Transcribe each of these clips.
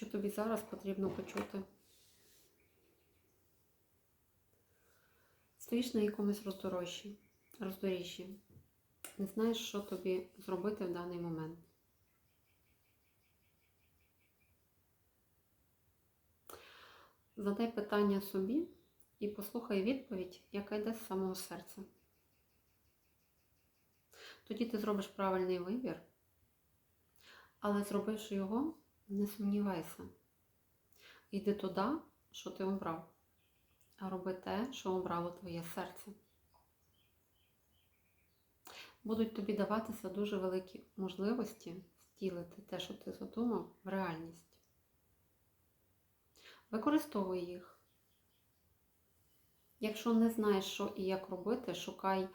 що тобі зараз потрібно почути. Стоїш на якомусь роздорожжі, роздоріжжі. Не знаєш, що тобі зробити в даний момент. Задай питання собі і послухай відповідь, яка йде з самого серця. Тоді ти зробиш правильний вибір, але зробивши його, не сумнівайся. Йди туди, що ти обрав, а роби те, що обрало твоє серце. Будуть тобі даватися дуже великі можливості втілити те, що ти задумав, в реальність. Використовуй їх. Якщо не знаєш, що і як робити, шукай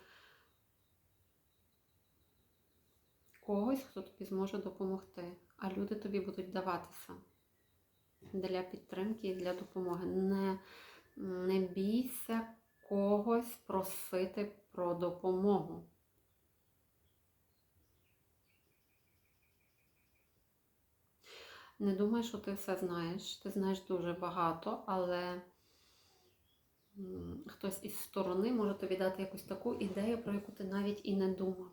когось, хто тобі зможе допомогти, а люди тобі будуть даватися для підтримки і для допомоги. Не, не бійся когось просити про допомогу. Не думай, що ти все знаєш. Ти знаєш дуже багато, але хтось із сторони може тобі дати якусь таку ідею, про яку ти навіть і не думав.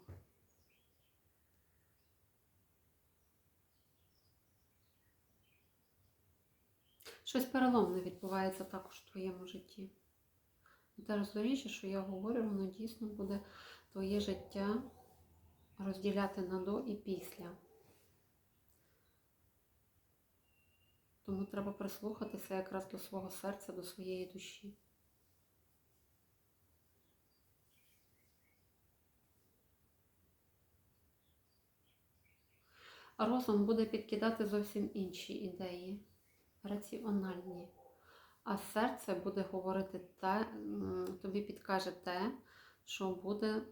Щось переломне відбувається також в твоєму житті. Те роздоріжжя, що я говорю, воно дійсно буде твоє життя розділяти на до і після. Тому треба прислухатися якраз до свого серця, до своєї душі. А розум буде підкидати зовсім інші ідеї, раціональні. А серце буде говорити те, тобі підкаже те, що буде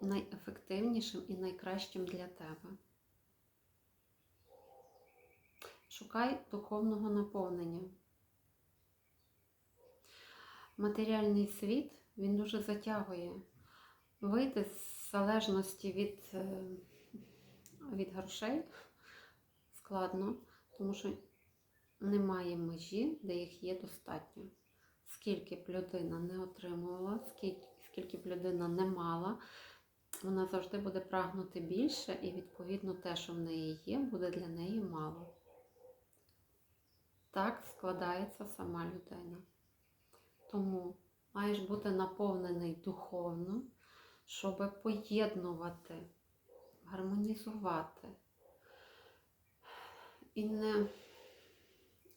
найефективнішим і найкращим для тебе. Шукай духовного наповнення. Матеріальний світ він дуже затягує. Вийти з залежності від, е, від грошей складно, тому що немає межі, де їх є достатньо. Скільки б людина не отримувала, скільки, скільки б людина не мала, вона завжди буде прагнути більше, і, відповідно, те, що в неї є, буде для неї мало. Так складається сама людина. Тому маєш бути наповнений духовно, щоб поєднувати, гармонізувати і не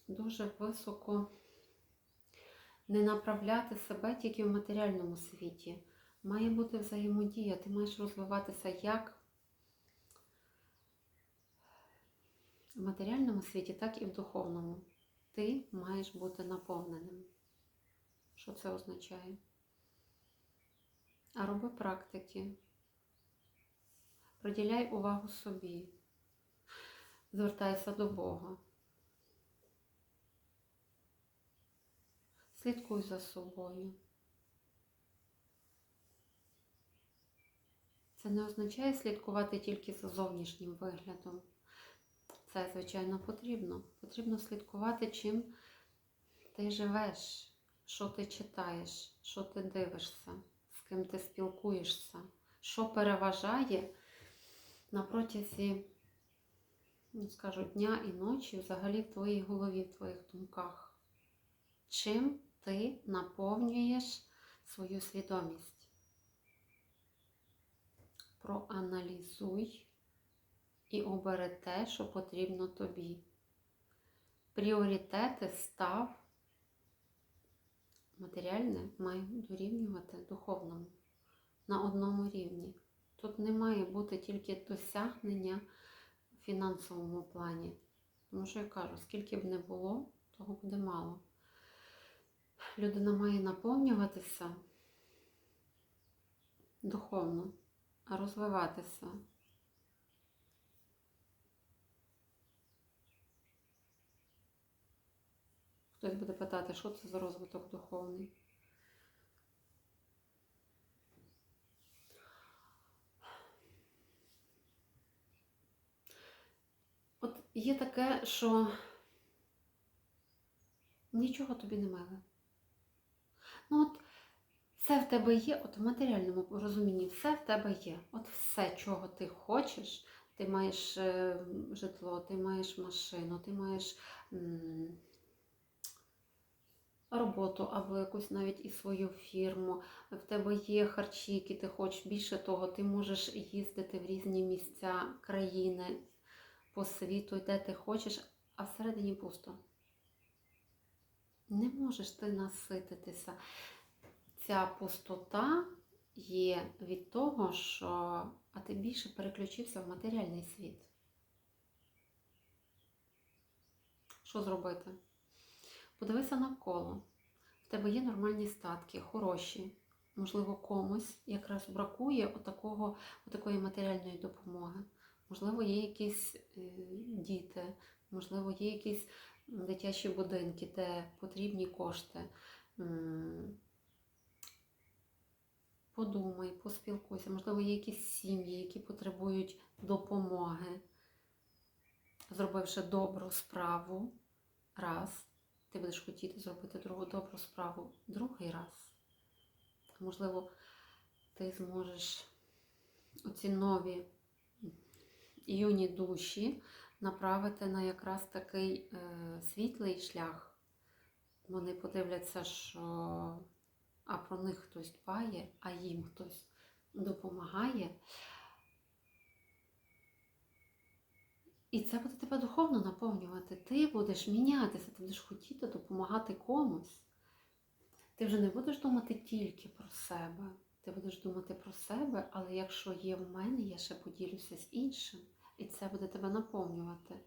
дуже високо не направляти себе тільки в матеріальному світі. Має бути взаємодія, ти маєш розвиватися як в матеріальному світі, так і в духовному. Ти маєш бути наповненим. Що це означає? А роби практики. Приділяй увагу собі. Звертайся до Бога. Слідкуй за собою. Це не означає слідкувати тільки за зовнішнім виглядом. Це, звичайно, потрібно. Потрібно слідкувати, чим ти живеш, що ти читаєш, що ти дивишся, з ким ти спілкуєшся, що переважає на протязі, ну, скажу, дня і ночі взагалі в твоїй голові, в твоїх думках. Чим ти наповнюєш свою свідомість? Проаналізуй і обери те, що потрібно тобі. Пріоритети став матеріальне має дорівнювати духовному на одному рівні. Тут не має бути тільки досягнення в фінансовому плані. Тому що я кажу, скільки б не було, того буде мало. Людина має наповнюватися духовно, розвиватися. Хтось буде питати, що це за розвиток духовний. От є таке, що нічого тобі не миле. Ну от все в тебе є, от в матеріальному розумінні, все в тебе є. От все, чого ти хочеш, ти маєш е, житло, ти маєш машину, ти маєш роботу або якусь навіть і свою фірму, в тебе є харчі, які ти хочеш. Більше того, ти можеш їздити в різні місця країни по світу, де ти хочеш, а всередині пусто. Не можеш ти насититися. Ця пустота є від того, що а ти більше переключився в матеріальний світ. Що зробити? Подивися навколо. В тебе є нормальні статки, хороші. Можливо, комусь якраз бракує отакого, отакої матеріальної допомоги. Можливо, є якісь е, діти, можливо, є якісь дитячі будинки, де потрібні кошти. Подумай, поспілкуйся, можливо, є якісь сім'ї, які потребують допомоги. Зробивши добру справу раз, ти будеш хотіти зробити другу добру справу другий раз. Можливо, ти зможеш оці нові юні душі направити на якраз такий е, світлий шлях. Вони подивляться, що а про них хтось дбає, а їм хтось допомагає. І це буде тебе духовно наповнювати. Ти будеш мінятися, ти будеш хотіти допомагати комусь. Ти вже не будеш думати тільки про себе. Ти будеш думати про себе, але якщо є в мене, я ще поділюся з іншим. І це буде тебе наповнювати.